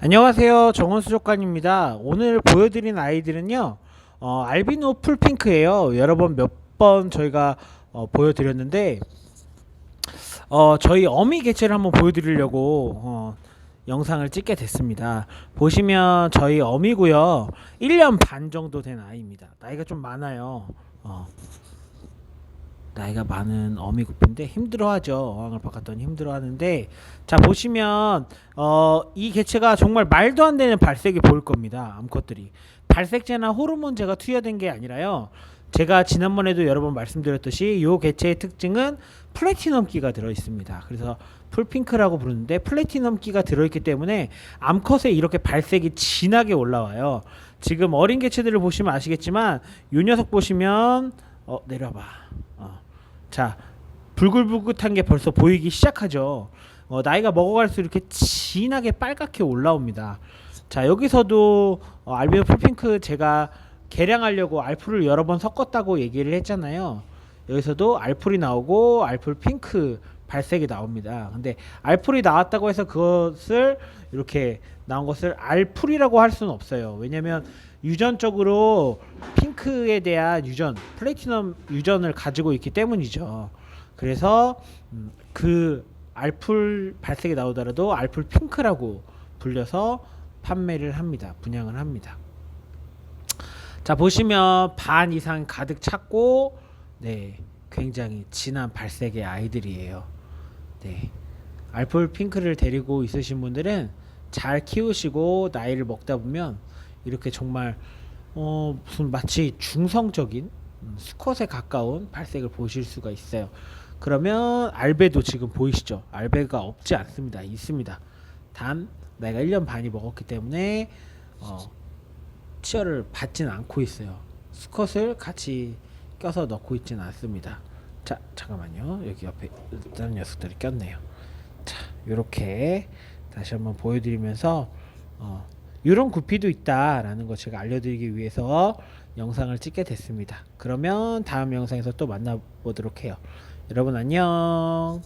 안녕하세요. 정원수 조관입니다. 오늘 보여드린 아이들은요, 어, 알비노 풀핑크예요. 여러 번 몇 번 저희가 어, 보여드렸는데, 어, 저희 어미 개체를 한번 보여드리려고 어, 영상을 찍게 됐습니다. 보시면 저희 어미고요, 1년 반 정도 된 아이입니다. 나이가 좀 많아요. 어. 나이가 많은 어미구피인데 힘들어하죠. 어항을 바꿨더니 힘들어하는데 자 보시면 어, 이 개체가 정말 말도 안 되는 발색이 보일 겁니다. 암컷들이 발색제나 호르몬제가 투여된 게 아니라요. 제가 지난번에도 여러 번 말씀드렸듯이 이 개체의 특징은 플래티넘기가 들어 있습니다. 그래서 풀핑크라고 부르는데 플래티넘기가 들어 있기 때문에 암컷에 이렇게 발색이 진하게 올라와요. 지금 어린 개체들을 보시면 아시겠지만 이 녀석 보시면 어 내려봐. 어. 자 불글불긋한 게 벌써 보이기 시작하죠. 어, 나이가 먹어갈수록 이렇게 진하게 빨갛게 올라옵니다. 자 여기서도 어, 알비노 풀핑크 제가 개량하려고 알풀을 여러 번 섞었다고 얘기를 했잖아요. 여기서도 알풀이 나오고 알풀 핑크 발색이 나옵니다. 근데 알풀이 나왔다고 해서 그것을 이렇게 나온 것을 알풀이라고 할 수는 없어요. 왜냐면 유전적으로 핑크에 대한 유전, 플래티넘 유전을 가지고 있기 때문이죠. 그래서 음, 그 알풀 발색이 나오더라도 알풀 핑크라고 불려서 판매를 합니다. 분양을 합니다. 자 보시면 반 이상 가득 찼고 네 굉장히 진한 발색의 아이들이에요. 네 알풀 핑크를 데리고 있으신 분들은 잘 키우시고 나이를 먹다 보면 이렇게 정말 어 무슨 마치 중성적인 음, 수컷에 가까운 발색을 보실 수가 있어요. 그러면 알베도 지금 보이시죠? 알베가 없지 않습니다. 있습니다. 단 내가 1년 반이 먹었기 때문에 어, 치열을 받진 않고 있어요. 수컷을 같이 껴서 넣고 있지는 않습니다. 자, 잠깐만요. 여기 옆에 다른 녀석들이 꼈네요. 자, 이렇게 다시 한번 보여드리면서 어, 이런 구피도 있다라는 거 제가 알려드리기 위해서 영상을 찍게 됐습니다. 그러면 다음 영상에서 또 만나보도록 해요. 여러분 안녕.